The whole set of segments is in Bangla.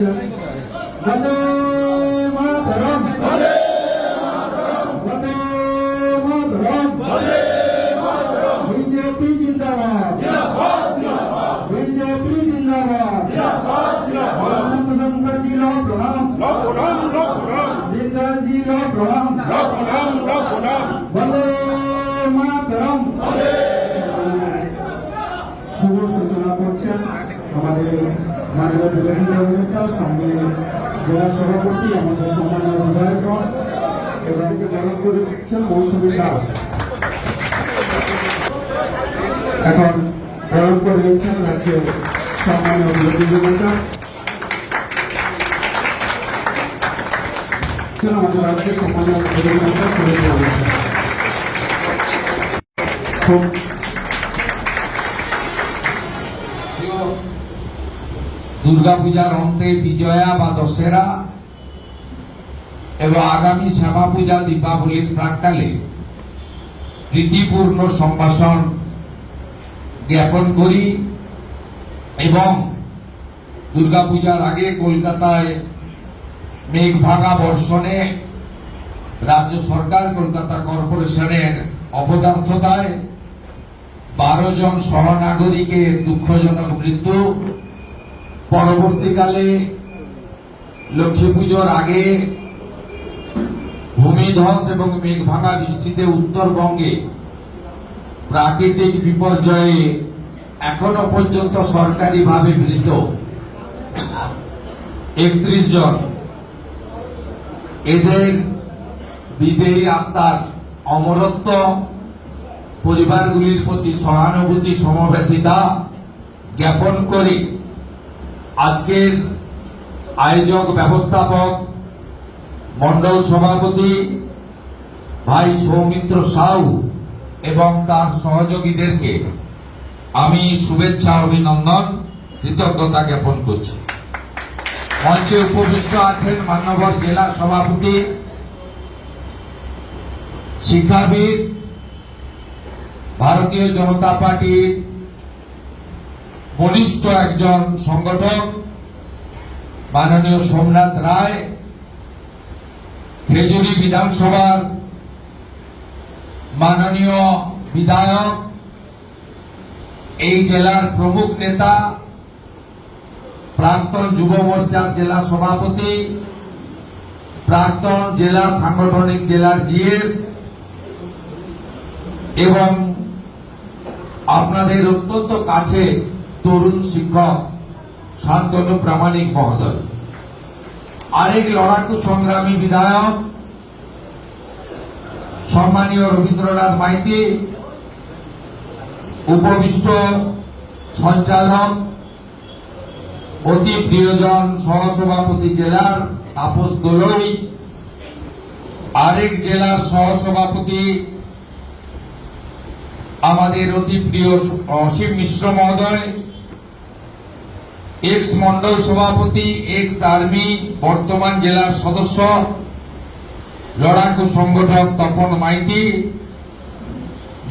বন্দে জেলা সভাপতি আমাদের সম্মানীয় বিধায়কগণ এবং বরণ করে দিচ্ছেন মৌসুমী দাস। এখন বরণ করে দিচ্ছেন রাজ্যের সম্মানীয় বিরোধী দলনেতা আমাদের রাজ্যের সম্মানীয় বিরোধী নেতা খুব দুর্গাপূজার অন্তে বিজয়া বা দশেরা এবং আগামী শ্যামা পূজা, দীপাবলির প্রাককালে প্রীতিপূর্ণ সম্ভাষণ জ্ঞাপন করি এবং দুর্গাপূজার আগে কলকাতায় মেঘ ভাঙা বর্ষণে রাজ্য সরকার কলকাতা কর্পোরেশনের অপদার্থতায় বারো জন সহনাগরিকের দুঃখজনক মৃত্যু পরবর্তীকালে লক্ষ্মী পুজোর আগে ভূমিধ্বস এবং মেঘভাঙা বৃষ্টিতে উত্তরবঙ্গে প্রাকৃতিক বিপর্যয়ে এখনও পর্যন্ত সরকারিভাবে মৃত একত্রিশ জন। এদের বিদেয়ী আত্মার অমরত্ব, পরিবারগুলির প্রতি সহানুভূতি সমব্যথিতা জ্ঞাপন করি আজকের আয়োজক ব্যবস্থাপক মন্ডল সভাপতি ভাই সৌমিত্র সাউ এবং তার সহযোগীদেরকে আমি শুভেচ্ছা, অভিনন্দন, কৃতজ্ঞতা জ্ঞাপন করছি। মঞ্চে উপবিষ্ট আছেন মান্যবর জেলা সভাপতি, শিক্ষাবিদ, ভারতীয় জনতা পার্টির বলিষ্ঠ একজন সংগঠক, মাননীয় সোমনাথ রায়, খেজুরি বিধানসভার মাননীয় বিধায়ক, এই জেলার প্রমুখ নেতা, প্রাক্তন যুব মোর্চার জেলা সভাপতি, প্রাক্তন জেলা সাংগঠনিক জেলার জিএস, এবং আপনাদের অত্যন্ত কাছে তরুণ শিক্ষক, শান্তনু প্রামাণিক মহোদয়। আরেক লড়াকু সংগ্রামী বিধায়ক, সম্মানীয় রবীন্দ্রনাথ মাইতি, উপবিষ্ট সঞ্চালক, অতি প্রিয়জন সহসভাপতি জেলার তাপস দোলই, আরেক জেলার সহসভাপতি আমাদের অতি প্রিয় অসীম মিশ্র মহোদয় এক্স মন্ডল সভাপতি এক্স আর্মি বর্তমান জেলার সদস্য, লড়াকু সংগঠক তপন মাইতি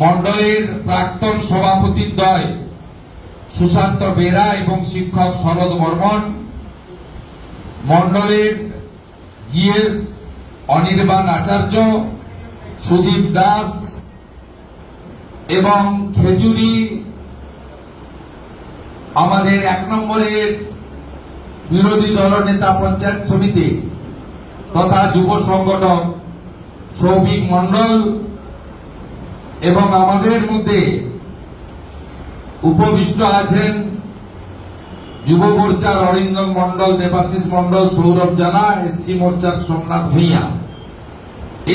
মন্ডলের প্রাক্তন সভাপতি দ্বয় সুশান্ত বেরা এবং শিক্ষক শরৎ বর্মন মন্ডলের জিএস অনির্বাণ আচার্য, সুদীপ দাস এবং খেজুরি আমাদের এক নম্বরের বিরোধী দল নেতা পঞ্চায়েত সমিতি তথা যুব সংগঠক সৌভিক মন্ডল এবং আমাদের মধ্যে উপবিষ্ট আছেন যুব মোর্চার অরিন্দম মন্ডল দেবাশিস মন্ডল সৌরভ জানা এসসি মোর্চার সোমনাথ ভূঁইয়া।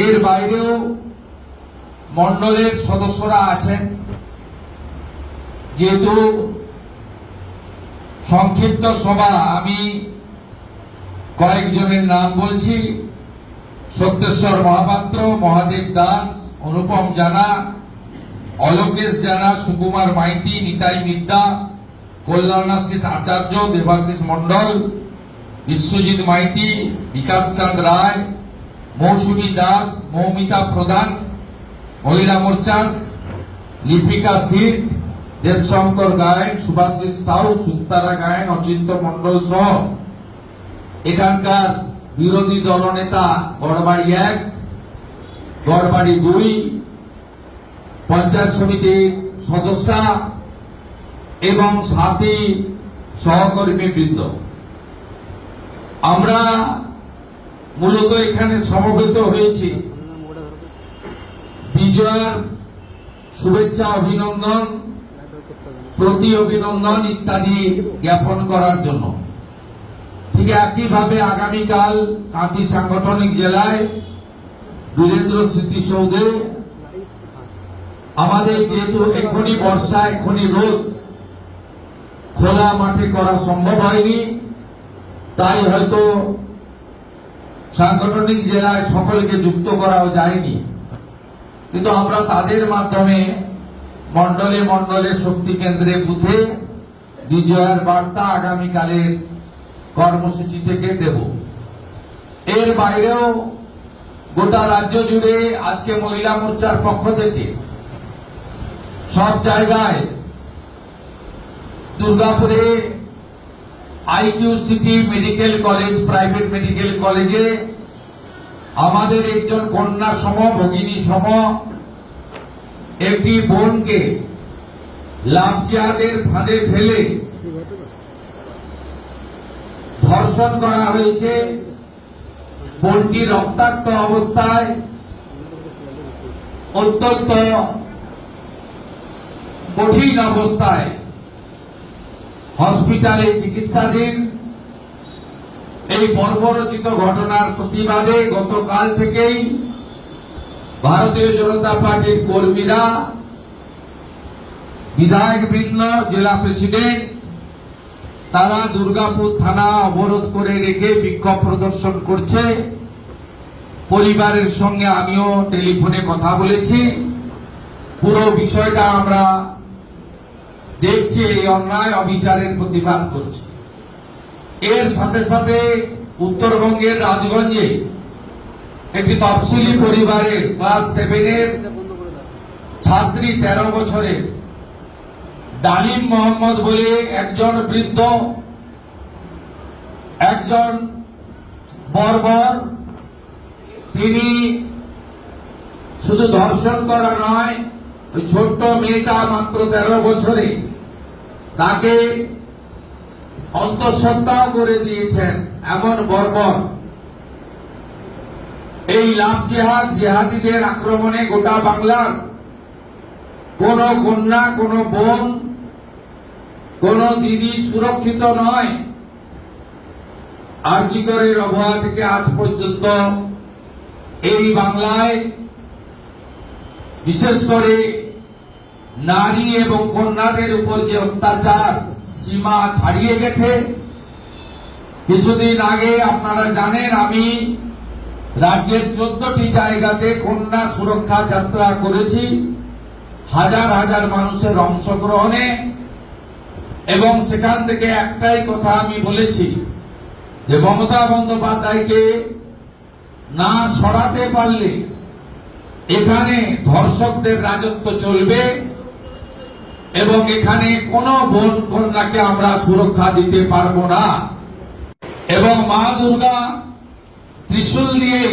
এর বাইরেও মন্ডলের সদস্যরা আছেন। যেহেতু সংক্ষিপ্ত সভা, আমি কয়েকজনের নাম বলছি। সত্যেশ্বর মহাপাত্র, মহাদেব দাস, অনুপম জানা, অলোকেশ জানা, সুকুমার মাইতি, নিতাই মিদ্যা কল্যাণাশিস আচার্য দেবাশিস মন্ডল বিশ্বজিৎ মাইতি, বিকাশ চাঁদ রায়, মৌসুমী দাস, মৌমিতা প্রধান, মহিলা মোর্চার, লিপিকা সিট দেবশঙ্কর গায়ন সুভাষিস সাউ সুক্তারা গায়ন, অচিন্ত মন্ডল সহ। এখানকার বিরোধী দলনেতা গড়বাড়ি এক, গড়বাড়ি দুই, পঞ্চায়েত সমিতির সদস্যা এবং সাথী সহকর্মী বৃন্দ আমরা মূলত এখানে সমবেত হয়েছি। বিজয়ার শুভেচ্ছা, অভিনন্দন। প্রতি অভিনন্দন ইত্যাদি জ্ঞাপন করার জন্য। ঠিক একইভাবে আগামীকাল কাঁথি সাংগঠনিক জেলায় বীরেন্দ্র স্মৃতিসৌধে আমাদের যেহেতু এখনই বর্ষা, এখনই রোদ, খোলা মাঠে করা সম্ভব হয়নি। তাই হয়তো সাংগঠনিক জেলায় সকলকে যুক্ত করাও যায়নি। কিন্তু আমরা তাদের মাধ্যমে মন্ডলে মন্ডলে শক্তি কেন্দ্রে বুথে বিজয়ের বার্তা আগামীকালের কর্মসূচি থেকে দেব। এর বাইরেও গোটা রাজ্য জুড়ে আজকে মহিলা মোর্চার পক্ষ থেকে সব জায়গায় দুর্গাপুরে IQ City medical college, private medical কলেজে আমাদের একজন কন্যা সম, ভগিনী সম একটি বোনকে লাভজিয়াদের ফাঁদে ফেলে ধর্ষণ করা হয়েছে। বোনটি রক্তাক্ত অবস্থায় অত্যন্ত কঠিন অবস্থায় হসপিটালে চিকিৎসাধীন। এই বর্বরচিত ঘটনার প্রতিবাদে গতকাল থেকেই ভারতীয় জনতা পার্টির কর্মীরা, বিধায়ক বৃন্দ, জেলা প্রেসিডেন্ট, তারা দুর্গাপুর থানা অবরোধ করে রেখে বিক্ষোভ প্রদর্শন করছে। পরিবারের সঙ্গে আমিও টেলিফোনে কথা বলেছি। পুরো বিষয়টা আমরা দেখছি, এই অন্যায়, অবিচারের প্রতিবাদ করছি। এর সাথে সাথে উত্তরবঙ্গের রাজগঞ্জে একটি তফসিলি পরিবারে ক্লাস সেভেনের ছাত্রী তেরো বছরের। ডালিম মোহাম্মদ বলে একজন বৃদ্ধ, একজন বর্বর। তিনি শুধু ধর্ষণ করা নয়, ওই ছোট্ট মেয়েটা মাত্র তেরো বছরে তাকে অন্তঃসত্ত্বাও করে দিয়েছেন এমন বর্বর। এই লাভ জেহাদ, জেহাদিদের আক্রমণে গোটা বাংলার কোন কন্যা, কোন বোন, কোন দিদি সুরক্ষিত নয়। আর্জিকরের অবহাওয়া থেকে আজ পর্যন্ত এই বাংলায়, বিশেষ করে নারী এবং কন্যাদের উপর যে অত্যাচার সীমা ছাড়িয়ে গেছে, কিছুদিন আগে আপনারা জানেন আমি রাজ্যের চোদ্দটি জায়গাতে কন্যা সুরক্ষা যাত্রা করেছি। হাজার হাজার মানুষের অংশগ্রহণে এবং সেখান থেকে একটাই কথা আমি বলেছি যে মমতা বন্দ্যোপাধ্যায়কে না সরাতে পারলে এখানে ধর্ষকদের রাজত্ব চলবে এবং এখানে কোন বোন কন্যাকে আমরা সুরক্ষা দিতে পারব না। এবং মা দুর্গা ত্রিশূল দিয়ে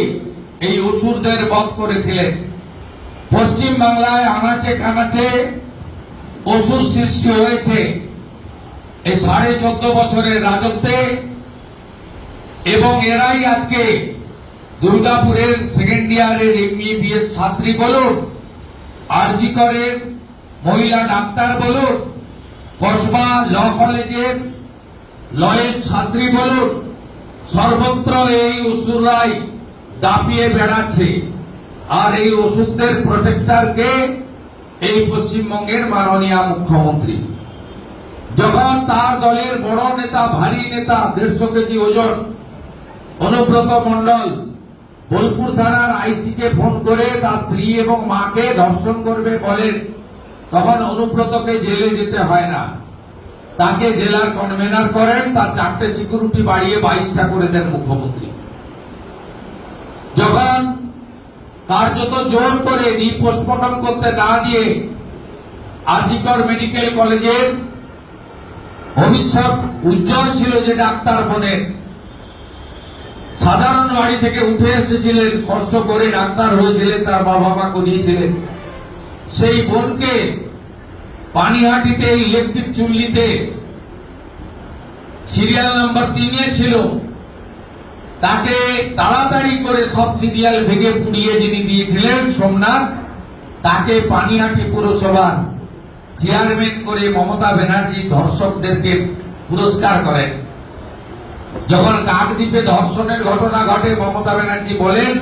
এই অসুরদের বধ করেছিলেন। পশ্চিম বাংলায় আনাচে কানাচে অসুর সৃষ্টি হয়েছে। এই সাড়ে চোদ্দ বছরের রাজত্বে এবং এরাই আজকে দুর্গাপুরের সেকেন্ড ইয়ারের এমবিবিএস ছাত্রী বলুন আরজি করের মহিলা ডাক্তার বলুন, কসবা ল কলেজের লয়ের ছাত্রী বলুন সর্বত্র এই অসুররাই দাপিয়ে বেড়াচ্ছে। আর এই ওষুধদের প্রোটেক্টরকে এই পশ্চিমবঙ্গের মাননীয় মুখ্যমন্ত্রী। যখন তার দলের বড় নেতা, ভারী নেতা, দেড়শো কেজি ওজন, অনুব্রত মন্ডল বোলপুর থানার আইসিকে ফোন করে তার স্ত্রী এবং মাকে ধর্ষণ করবে বলেন, তখন অনুব্রতকে জেলে যেতে হয় না। তাকে জেলার কনভেনার করেন, তার চারটে সিকিউরিটি বাড়িয়ে বাইশটা করে দেন মুখ্যমন্ত্রী। যখন কার্যত জোর করে নি পোস্টমর্টম করতে না দিয়ে আরজিকর মেডিকেল কলেজের ভবিষ্যৎ উজ্জ্বল ছিল যে ডাক্তার বোনের বাড়ি থেকে উঠে এসেছিলেন, কষ্ট করে ডাক্তার হয়েছিলেন, তার বাবা মা করিয়েছিলেন সেই বোনকে পানিহাটিতে, ইলেকট্রিক চুল্লিতে। সিরিয়াল নাম্বার তিনে ছিল। তাকে তাড়াতাড়ি করে সব সিরিয়াল ভেঙে পুড়িয়ে যিনি দিয়েছিলেন সোমনাথ, তাকে পানিহাটি পুরসভার চেয়ারম্যান করে মমতা ব্যানার্জি ধর্ষকদেরকে পুরস্কার করেন। যখন কাকদ্বীপে ধর্ষণের ঘটনা ঘটে, মমতা ব্যানার্জি বলেন,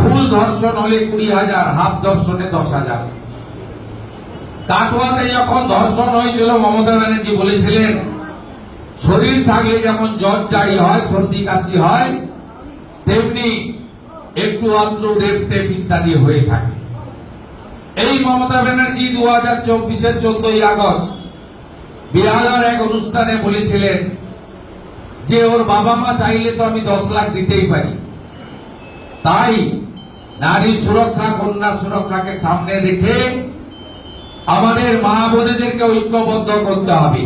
ফুল ধর্ষণ হলে কুড়ি হাজার, হাফ ধর্ষণে দশ হাজার। কাটোয়াতে যখন ধর্ষণ হয়েছিল, মমতা ব্যানার্জি বলেছিলেন, শরীর থাকলে যেমন জ্বর জারি হয়, সর্দি কাশি হয়, তেমনি একটু আদ্র রেপ টেপ ইত্যাদি হয়ে থাকে। এই মমতা ব্যানার্জি দু হাজার চব্বিশের চোদ্দই আগস্ট বিহালার এক অনুষ্ঠানে বলেছিলেন যে, ওর বাবা মা চাইলে তো আমি দশ লাখ দিতেই পারি। তাই নারী সুরক্ষা, কন্যা সুরক্ষাকে সামনে রেখে আমাদের মা বোনেদেরকে ঐক্যবদ্ধ করতে হবে।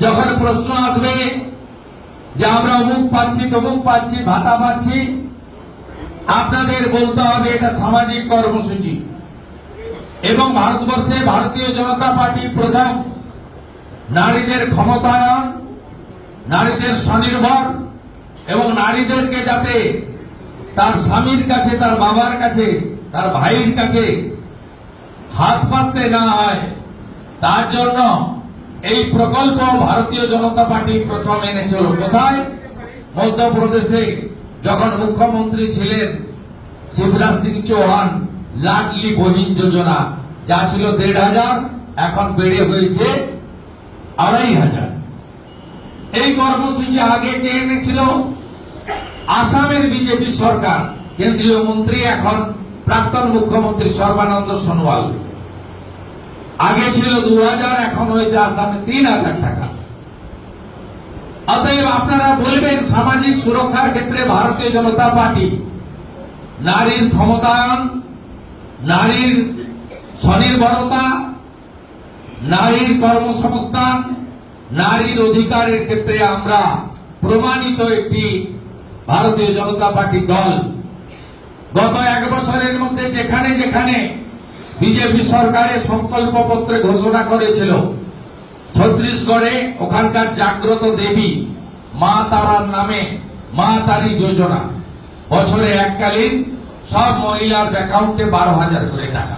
যখন প্রশ্ন আসবে যে আমরা অমুক পাচ্ছি, তমুক পাচ্ছি, ভাতা পাচ্ছি, আপনাদের বলতে হবে এটা সামাজিক কর্মসূচি। এবং ভারতবর্ষে ভারতীয় জনতা পার্টি প্রথম নারীদের ক্ষমতায়ন, নারীদের স্বনির্ভর এবং নারীদেরকে যাতে তার স্বামীর কাছে, তার বাবার কাছে, তার ভাইয়ের কাছে হাত পাততে না হয়। তার জন্য এই প্রকল্প ভারতীয় জনতা পার্টি প্রথম এনেছিল। কোথায়? মধ্যপ্রদেশে। যখন মুখ্যমন্ত্রী ছিলেন শিবরাজ সিং চৌহান, লাডলি বহিন যোজনা, যা ছিল দেড় হাজার, এখন বেড়ে হয়েছে আড়াই হাজার। এই কর্মসূচি আগে কে এনেছিল? আসামের বিজেপি সরকার। কেন্দ্রীয় মন্ত্রী এখন প্রাক্তন মুখ্যমন্ত্রী সর্বানন্দ সোনোয়াল। আগে ছিল দু হাজার, এখন হয়েছে আসামে তিন হাজার টাকা। অতএব আপনারা বলবেন, সামাজিক সুরক্ষার ক্ষেত্রে ভারতীয় জনতা পার্টি, নারীর ক্ষমতায়ন, নারীর স্বনির্ভরতা, নারীর কর্মসংস্থান, নারীর অধিকারের ক্ষেত্রে আমরা প্রমাণিত একটি ভারতীয় জনতা পার্টি দল। গত এক বছরের মধ্যে যেখানে যেখানে বিজেপি সরকারের সংকল্প পত্রে ঘোষণা করেছিল ছত্রিশগড়ে ওখানকার জাগ্রত দেবী মা তারার নামে মা তারি যোজনা। বছরে এককালীন সব মহিলার অ্যাকাউন্টে বারো হাজার করে টাকা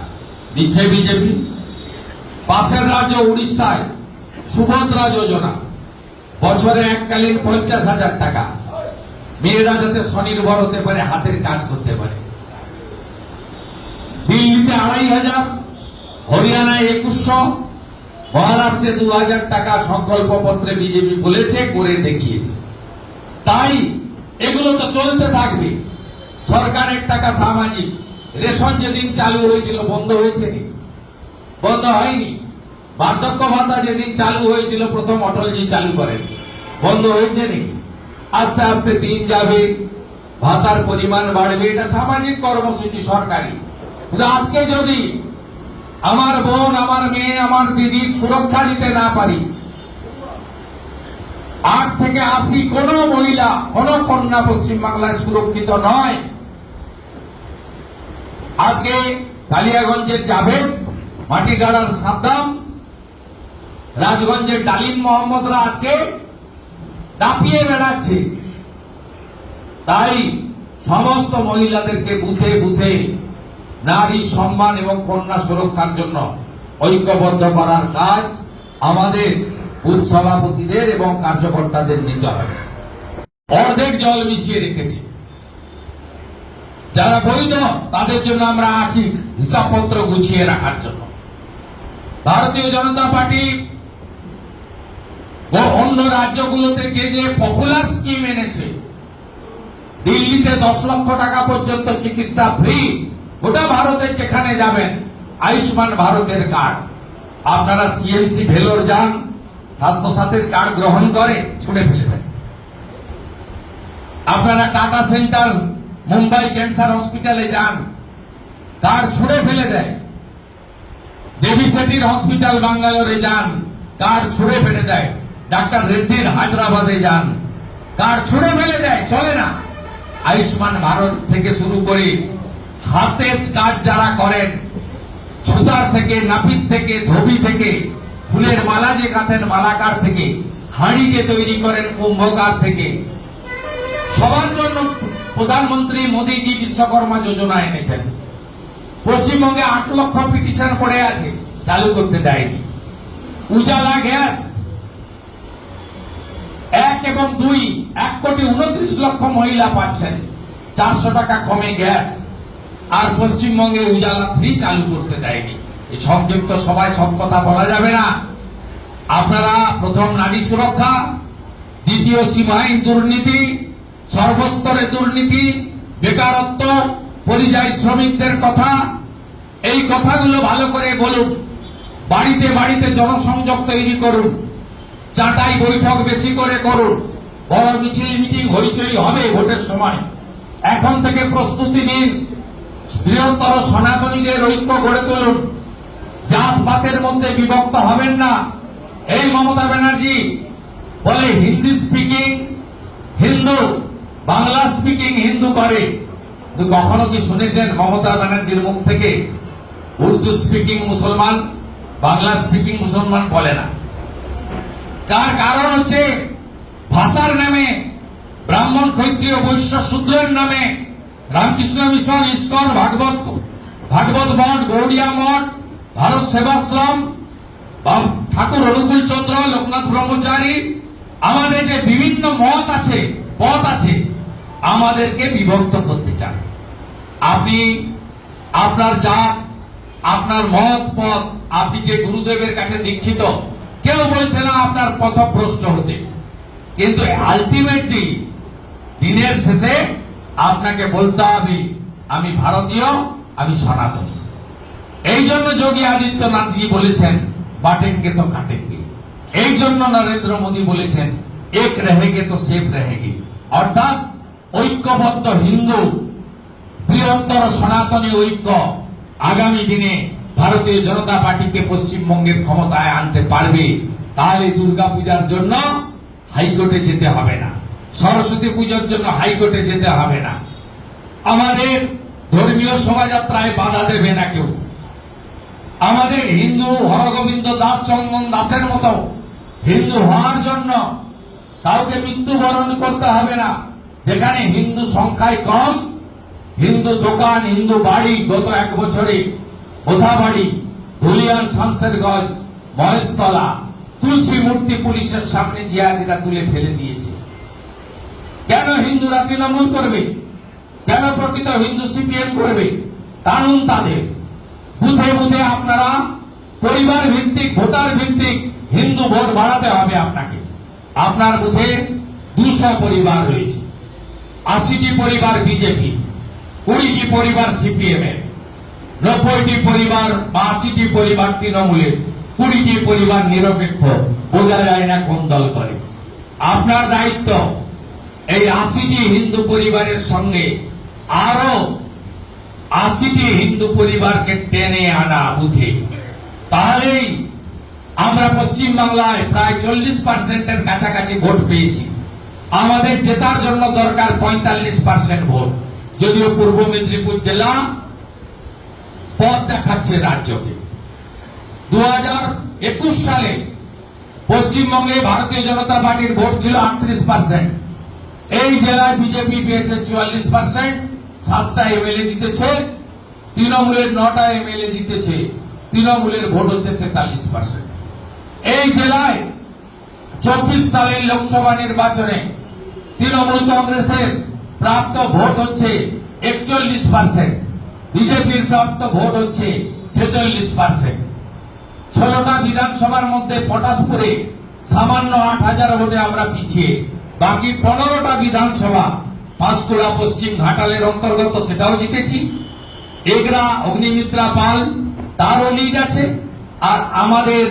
দিচ্ছে বিজেপি। পাশের রাজ্য উড়িষ্যায় সুভদ্রা যোজনা, বছরে এককালীন পঞ্চাশ হাজার টাকা। মেয়েরা যাতে স্বনির্ভর হতে পারে, হাতের কাজ করতে পারে। দিল্লিতে আড়াই হাজার, হরিয়ানায় একুশশো, মহারাষ্ট্রে দু হাজার টাকা সংকল্প পত্রে বিজেপি বলেছে, করে দেখিয়েছে। তাই এগুলো তো চলতে থাকবে। সরকারের টাকা সামাজিক। রেশন যেদিন চালু হয়েছিল, বন্ধ হয়েছে বন্ধ হয়নি। বার্ধক্য ভাতা যেদিন চালু হয়েছিল, প্রথম অটলজি চালু করেন। বন্ধ হয়েছে নি? আস্তে আস্তে দিন যাবে, ভাতার পরিমাণ বাড়বে। এটা সামাজিক কর্মসূচি সরকারি। আজকে যদি আমার বোন, আমার মেয়ে, আমার দিদির সুরক্ষা দিতে না পারি, আট থেকে আশি কোন মহিলা, কোন কন্যা পশ্চিম বাংলায় সুরক্ষিত নয়। আজকে কালিয়াগঞ্জের জাভেদ, মাটিগাড়ার সাদ্দাম, রাজগঞ্জের ডালিম মোহাম্মদরা আজকে দাপিয়ে বেড়াচ্ছে। তাই সমস্ত মহিলাদেরকে বুথে বুথে নারী সম্মান এবং কন্যা সুরক্ষার জন্য ঐক্যবদ্ধ করার কাজ আমাদের সভাপতিদের এবং কার্যকর্তাদের নিতে হবে। অর্ধেক জল মিশিয়ে রেখেছে। যারা বৈধ, তাদের জন্য আমরা আছি হিসাবপত্র গুছিয়ে রাখার জন্য। ভারতীয় জনতা পার্টি ও অন্য রাজ্যগুলো থেকে যে পপুলার স্কিম এনেছে, দিল্লিতে দশ লক্ষ টাকা পর্যন্ত চিকিৎসা ফ্রি। গোটা ভারতে যেখানে যাবেন, আয়ুষ্মান ভারতের কার্ড আপনারা সিএমসি ভেলোর যান স্বাস্থ্য সাথীর কার্ড গ্রহণ করে ছুড়ে ফেলে আপনারা টাটা সেন্টার, মুম্বাই ক্যান্সার হসপিটালে যান কার্ড ছুড়ে ফেলে দেয় দেবী সেটির হসপিটাল বাঙ্গালোরে যান কার্ড ছুড়ে ফেলে দেয়। ডাক্তার রেড্ডির হায়দ্রাবাদে যান কার্ড ছুঁড়ে ফেলে দেয়, চলে না। আয়ুষ্মান ভারত থেকে শুরু করে হাতের কাজ যারা করেন, ছুতার থেকে, নাপিত থেকে, ধোবি থেকে, ফুলের মালা যে কাঁথেন মালাকার থেকে, হাঁড়ি যে তৈরি করেন কুম্ভকার থেকে, সবার জন্য প্রধানমন্ত্রী মোদীজি বিশ্বকর্মা যোজনা এনেছেন। পশ্চিমবঙ্গে আট লক্ষ পিটিশন পড়ে আছে, চালু করতে দেয়নি। উজালা গ্যাস, এক এবং দুই, এক কোটি উনত্রিশ লক্ষ মহিলা পাচ্ছেন। চারশো টাকা কমে গ্যাস। আর পশ্চিমবঙ্গে উজালা থ্রি চালু করতে দেয়নি। এই সংযুক্ত সবাই সব কথা বলা যাবে না। আপনারা প্রথম নারী সুরক্ষা, দ্বিতীয় সীমাহীন দুর্নীতি, সর্বস্তরে দুর্নীতি, বেকারত্ব, পরিযায়ী শ্রমিকদের কথা, এই কথাগুলো ভালো করে বলুন। বাড়িতে বাড়িতে জনসংযোগ তৈরি করুন। চাটাই বৈঠক বেশি করে করুন। বড় মিছিল মিটিং হইচই হবে ভোটের সময়। এখন থেকে প্রস্তুতি নিন। বৃহত্তর সনাতনীদের ঐক্য গড়ে তুলুন। জাত পাতের মধ্যে বিভক্ত হবেন না। এই মমতা ব্যানার্জি বলে হিন্দি স্পিকিং হিন্দু, বাংলা স্পিকিং হিন্দু করে। কখনো কি শুনেছেন মমতা ব্যানার্জির মুখ থেকে? উর্দু স্পিকিং মুসলমান, বাংলা স্পিকিং মুসলমান বলে না। তার কারণ হচ্ছে ভাষার নামে, ব্রাহ্মণ ক্ষত্রিয় বৈশ্য শূদ্রের নামে রামকৃষ্ণ মিশন, ইস্কন ভাগবত ভাগবত মঠ, গৌড়িয়া মঠ, ভারত সেবাশ্রম ঠাকুর অনুকূল চন্দ্র, লোকনাথ ব্রহ্মচারী, আমাদের যে বিভিন্ন মত আছে, পথ আছে, আমাদেরকে বিভক্ত করতে চান আপনি আপনার জাত, আপনার মত, পথ, আপনি যে গুরুদেবের কাছে দীক্ষিত, কেউ বলছে না আপনার পথভ্রষ্ট হতে। কিন্তু আলটিমেটলি দিনের শেষে আপনাকে বলতে হবে, আমি ভারতীয়, আমি সনাতনী। এই জন্য যোগী আদিত্যনাথজি বলেছেন বাটেঙ্গে তো কাটেঙ্গে এই জন্য নরেন্দ্র মোদী বলেছেন, এক রেহেগে তো সেফ রেহেগে। অর্থাৎ ঐক্যবদ্ধ হিন্দু, বৃহত্তর সনাতনী ঐক্য আগামী দিনে ভারতীয় জনতা পার্টিকে পশ্চিমবঙ্গের ক্ষমতায় আনতে পারবে, তাহলে দুর্গা পূজার জন্য হাইকোর্টে যেতে হবে না। সরস্বতী পুজোর জন্য হাইকোর্টে যেতে হবে না। আমাদের ধর্মীয় শোভাযাত্রায় বাধা দেবে না কেউ। আমাদের হিন্দু হরগোবিন্দ দাস চন্দন দাসের মতো হিন্দু হওয়ার জন্য কাউকে মৃত্যুবরণ করতে হবে না। যেখানে হিন্দু সংখ্যায় কম, হিন্দু দোকান, হিন্দু বাড়ি গত এক বছরে বাড়ি ধুলিয়ান শামসেরগঞ্জ, মহেশতলা, তুলসী মূর্তি পুলিশের সামনে জিয়াদিরা তুলে ফেলে দিয়েছে। কেন হিন্দুরা তৃণমূল করবে? কেন প্রকৃত হিন্দু সিপিএম করবে? কানুন তাদের। বুথে বুথে আপনারা পরিবার ভিত্তিক ভোটার ভিত্তিক হিন্দু ভোট বাড়াতে হবে আপনাকে। আপনার বুথে দুশো পরিবার রয়েছে। আশিটি পরিবার বিজেপি, কুড়িটি পরিবার সিপিএম এর, নব্বইটি পরিবার বা আশিটি পরিবার তৃণমূলের, কুড়িটি পরিবার নিরপেক্ষ, বোঝা যায় না কোন দল করে। আপনার দায়িত্ব এই আশিটি হিন্দু পরিবারের সঙ্গে আরও আশিটি হিন্দু পরিবারকে টেনে আনা বুথে তাহলেই আমরা পশ্চিম বাংলায় প্রায় চল্লিশ পার্সেন্টের কাছাকাছি ভোট পেয়েছি। আমাদের জেতার জন্য দরকার পঁয়তাল্লিশ পার্সেন্ট ভোট। যদিও পূর্ব মেদিনীপুর জেলা পথ দেখাচ্ছে রাজ্যকে। দু একুশ সালে পশ্চিমবঙ্গে ভারতীয় জনতা পার্টির ভোট ছিল আটত্রিশ পার্সেন্ট। এই জেলায় বিজেপি পেয়েছে চুয়াল্লিশ পার্সেন্ট সাতটা এমএলএ জিতেছে, তৃণমূলের নটা এমএলএ জিতেছে, তৃণমূলের ভোট হচ্ছে তেতাল্লিশ পার্সেন্ট এই জেলায় চব্বিশ সালের লোকসভা নির্বাচনে তৃণমূল কংগ্রেসের প্রাপ্ত ভোট হচ্ছে একচল্লিশ পার্সেন্ট বিজেপির প্রাপ্ত ভোট হচ্ছে ছেচল্লিশ পার্সেন্ট ষোলোটা বিধানসভার মধ্যে পটাশপুরে সামান্য আট হাজার ভোটে আমরা পিছিয়ে। বাকি পনেরোটা বিধানসভা পাঁশকুড়া পশ্চিম ঘাটালের অন্তর্গত সেটাও জিতেছি। এগরা, অগ্নিমিত্রা পাল, তারও লিড আছে, আর আমাদের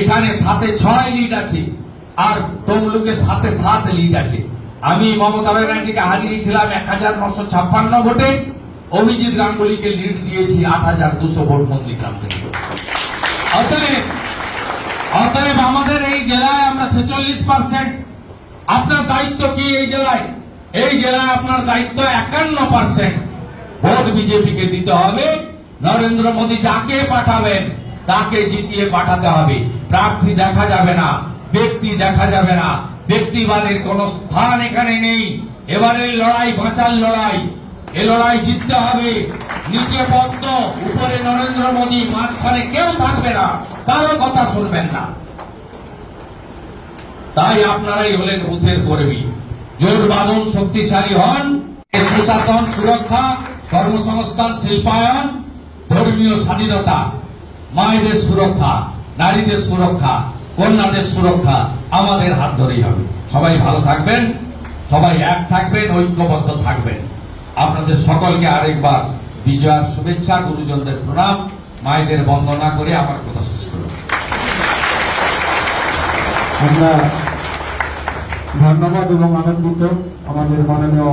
এখানে সাথে ছয় লিড আছে, আর তমলুকে সাথে সাত লিড আছে। আমি মমতা ব্যানার্জিকে হারিয়েছিলাম এক হাজার নশো ছাপ্পান্ন ভোটে, অভিজিৎ গাঙ্গুলিকে লিড দিয়েছি আট হাজার দুশো ভোট নন্দীগ্রাম থেকে। অতএব অতএব আমাদের এই জেলায় আমরা ছেচল্লিশ পার্সেন্ট আপনার দায়িত্ব কি এই জেলায়? এই জেলায় আপনার দায়িত্ব একান্ন পার্সেন্ট। ভোট বিজেপিকে দিতে হবে। নরেন্দ্র মোদী যাকে পাঠাবেন, তাকে জিতিয়ে পাঠাতে হবে। প্রার্থী দেখা যাবে না, ব্যক্তি দেখা যাবে না। ব্যক্তিবাদের কোন স্থান এখানে নেই। এবারের লড়াই, বাঁচার লড়াই। এ লড়াই জিততে হবে। নিচে পদ্ম, উপরে নরেন্দ্র মোদী, মাঝখানে কেউ থাকবে না। কারও কথা শুনবেন না। তাই আপনারাই হলেন বুথের কর্মী। জোর বাঁধন শক্তিশালী হন সুশাসন, সুরক্ষা, কর্মসংস্থান, শিল্পায়ন, ধর্মীয় স্বাধীনতা, মায়েদের সুরক্ষা, নারীদের সুরক্ষা, কন্যাদের সুরক্ষা আমাদের হাত ধরেই হবে। সবাই ভালো থাকবেন, সবাই এক থাকবেন, ঐক্যবদ্ধ থাকবেন। আপনাদের সকলকে আরেকবার বিজয়ার শুভেচ্ছা, গুরুজনদের প্রণাম, মায়েদের বন্দনা করে আমার কথা শেষ করব আমরা ধন্যবাদ এবং আনন্দিত আমাদের মাননীয়